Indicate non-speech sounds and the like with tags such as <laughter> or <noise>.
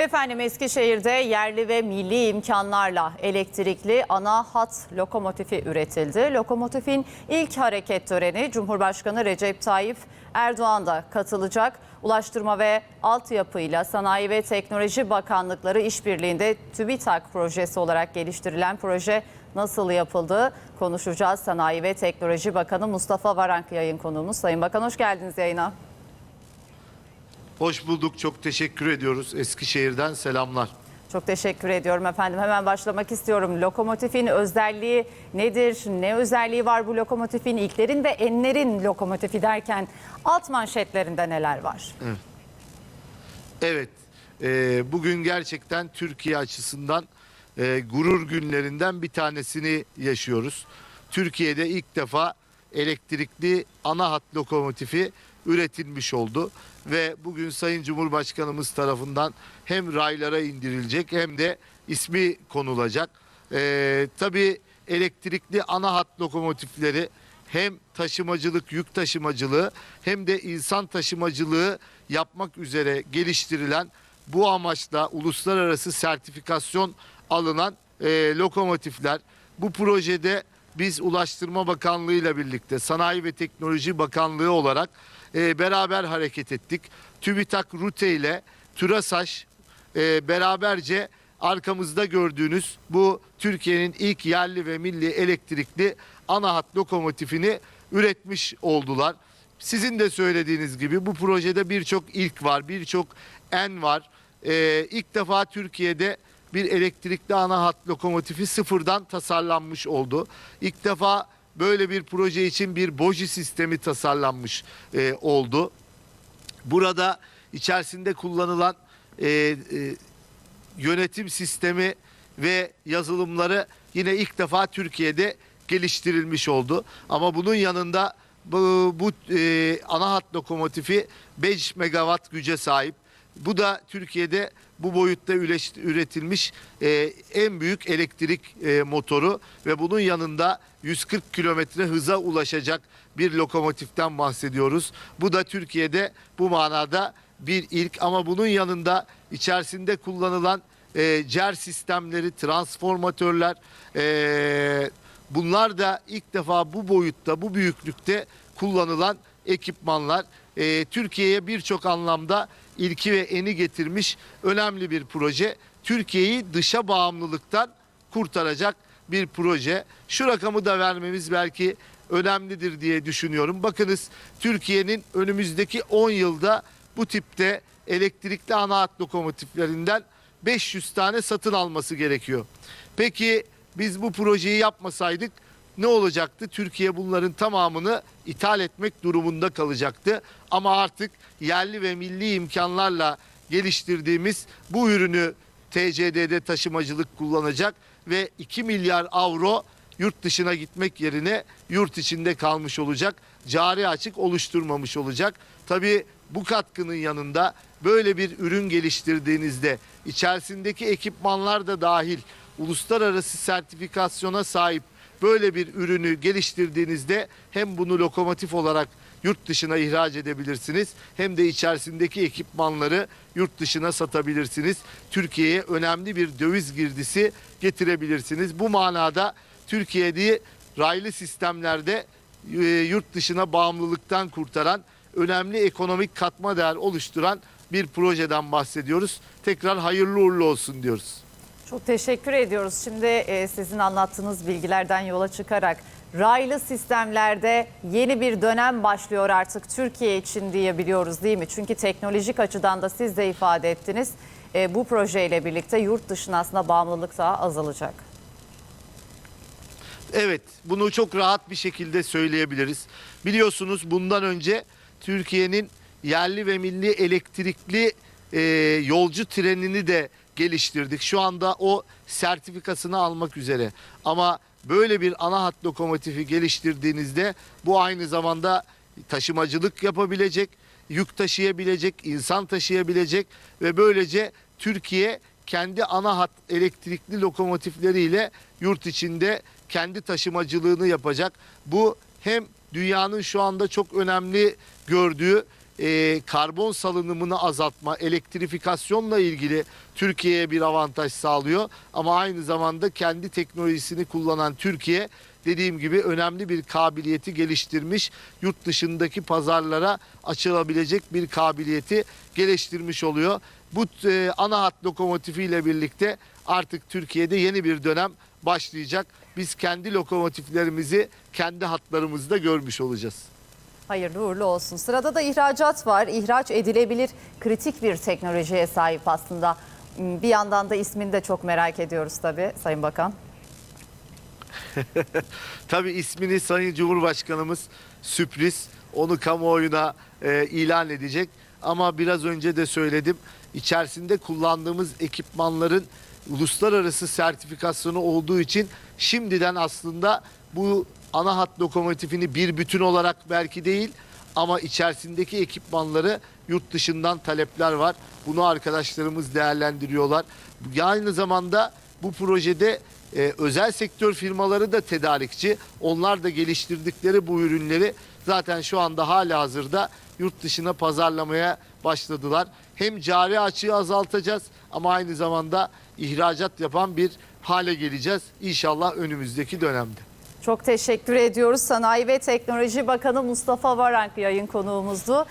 Efendim Eskişehir'de yerli ve milli imkanlarla elektrikli ana hat lokomotifi üretildi. Lokomotifin ilk hareket töreni Cumhurbaşkanı Recep Tayyip Erdoğan da katılacak. Ulaştırma ve Altyapıyla Sanayi ve Teknoloji Bakanlıkları işbirliğinde TÜBİTAK projesi olarak geliştirilen proje nasıl yapıldı konuşacağız. Sanayi ve Teknoloji Bakanı Mustafa Varank yayın konuğumuz. Sayın Bakan hoş geldiniz yayına. Hoş bulduk. Çok teşekkür ediyoruz. Eskişehir'den selamlar. Çok teşekkür ediyorum efendim. Hemen başlamak istiyorum. Lokomotifin özelliği nedir? Ne özelliği var bu lokomotifin? İlklerin ve enlerin lokomotifi derken alt manşetlerinde neler var? Evet, e, bugün gerçekten Türkiye açısından e, gurur günlerinden bir tanesini yaşıyoruz. Türkiye'de ilk defa elektrikli ana hat lokomotifi üretilmiş oldu ve bugün Sayın Cumhurbaşkanımız tarafından hem raylara indirilecek hem de ismi konulacak. E, tabii elektrikli ana hat lokomotifleri hem taşımacılık, yük taşımacılığı hem de insan taşımacılığı yapmak üzere geliştirilen bu amaçla uluslararası sertifikasyon alınan e, lokomotifler. Bu projede biz Ulaştırma Bakanlığı ile birlikte Sanayi ve Teknoloji Bakanlığı olarak e, beraber hareket ettik. TÜBİTAK Rute ile TÜRASAŞ e, beraberce arkamızda gördüğünüz bu Türkiye'nin ilk yerli ve milli elektrikli ana hat lokomotifini üretmiş oldular. Sizin de söylediğiniz gibi bu projede birçok ilk var, birçok en var. Ee, ilk defa Türkiye'de bir elektrikli ana hat lokomotifi sıfırdan tasarlanmış oldu. İlk defa böyle bir proje için bir boji sistemi tasarlanmış e, oldu. Burada içerisinde kullanılan e, e, yönetim sistemi ve yazılımları yine ilk defa Türkiye'de geliştirilmiş oldu. Ama bunun yanında bu, bu e, ana hat lokomotifi 5 megawatt güce sahip. Bu da Türkiye'de bu boyutta üretilmiş e, en büyük elektrik e, motoru ve bunun yanında 140 kilometre hıza ulaşacak bir lokomotiften bahsediyoruz. Bu da Türkiye'de bu manada bir ilk ama bunun yanında içerisinde kullanılan e, CER sistemleri, transformatörler e, bunlar da ilk defa bu boyutta, bu büyüklükte kullanılan ekipmanlar. E, Türkiye'ye birçok anlamda ilki ve eni getirmiş önemli bir proje. Türkiye'yi dışa bağımlılıktan kurtaracak bir proje. Şu rakamı da vermemiz belki önemlidir diye düşünüyorum. Bakınız Türkiye'nin önümüzdeki 10 yılda bu tipte elektrikli ana hat lokomotiflerinden 500 tane satın alması gerekiyor. Peki biz bu projeyi yapmasaydık ne olacaktı? Türkiye bunların tamamını ithal etmek durumunda kalacaktı. Ama artık yerli ve milli imkanlarla geliştirdiğimiz bu ürünü TCD'de taşımacılık kullanacak ve 2 milyar avro yurt dışına gitmek yerine yurt içinde kalmış olacak. Cari açık oluşturmamış olacak. Tabii bu katkının yanında böyle bir ürün geliştirdiğinizde içerisindeki ekipmanlar da dahil uluslararası sertifikasyona sahip böyle bir ürünü geliştirdiğinizde hem bunu lokomotif olarak yurt dışına ihraç edebilirsiniz hem de içerisindeki ekipmanları yurt dışına satabilirsiniz. Türkiye'ye önemli bir döviz girdisi getirebilirsiniz. Bu manada Türkiye'de raylı sistemlerde e, yurt dışına bağımlılıktan kurtaran önemli ekonomik katma değer oluşturan bir projeden bahsediyoruz. Tekrar hayırlı uğurlu olsun diyoruz. Çok teşekkür ediyoruz. Şimdi e, sizin anlattığınız bilgilerden yola çıkarak raylı sistemlerde yeni bir dönem başlıyor artık Türkiye için diyebiliyoruz değil mi? Çünkü teknolojik açıdan da siz de ifade ettiniz. E, bu projeyle birlikte yurt dışına aslında bağımlılık daha azalacak. Evet, bunu çok rahat bir şekilde söyleyebiliriz. Biliyorsunuz bundan önce Türkiye'nin yerli ve milli elektrikli e, yolcu trenini de geliştirdik. Şu anda o sertifikasını almak üzere. Ama böyle bir ana hat lokomotifi geliştirdiğinizde bu aynı zamanda taşımacılık yapabilecek, yük taşıyabilecek, insan taşıyabilecek ve böylece Türkiye kendi ana hat elektrikli lokomotifleriyle yurt içinde kendi taşımacılığını yapacak. Bu hem dünyanın şu anda çok önemli gördüğü e, karbon salınımını azaltma, elektrifikasyonla ilgili Türkiye'ye bir avantaj sağlıyor. Ama aynı zamanda kendi teknolojisini kullanan Türkiye dediğim gibi önemli bir kabiliyeti geliştirmiş. Yurt dışındaki pazarlara açılabilecek bir kabiliyeti geliştirmiş oluyor. Bu e, ana hat lokomotifiyle birlikte artık Türkiye'de yeni bir dönem başlayacak. Biz kendi lokomotiflerimizi kendi hatlarımızda görmüş olacağız. Hayırlı uğurlu olsun. Sırada da ihracat var. İhraç edilebilir kritik bir teknolojiye sahip aslında. Bir yandan da ismini de çok merak ediyoruz tabii Sayın Bakan. <laughs> Tabii ismini Sayın Cumhurbaşkanımız sürpriz onu kamuoyuna e, ilan edecek. Ama biraz önce de söyledim. İçerisinde kullandığımız ekipmanların uluslararası sertifikasyonu olduğu için şimdiden aslında bu ana hat lokomotifini bir bütün olarak belki değil ama içerisindeki ekipmanları yurt dışından talepler var. Bunu arkadaşlarımız değerlendiriyorlar. Aynı zamanda bu projede e, özel sektör firmaları da tedarikçi. Onlar da geliştirdikleri bu ürünleri zaten şu anda hala hazırda yurt dışına pazarlamaya başladılar. Hem cari açığı azaltacağız ama aynı zamanda ihracat yapan bir hale geleceğiz. İnşallah önümüzdeki dönemde. Çok teşekkür ediyoruz. Sanayi ve Teknoloji Bakanı Mustafa Varank yayın konuğumuzdu.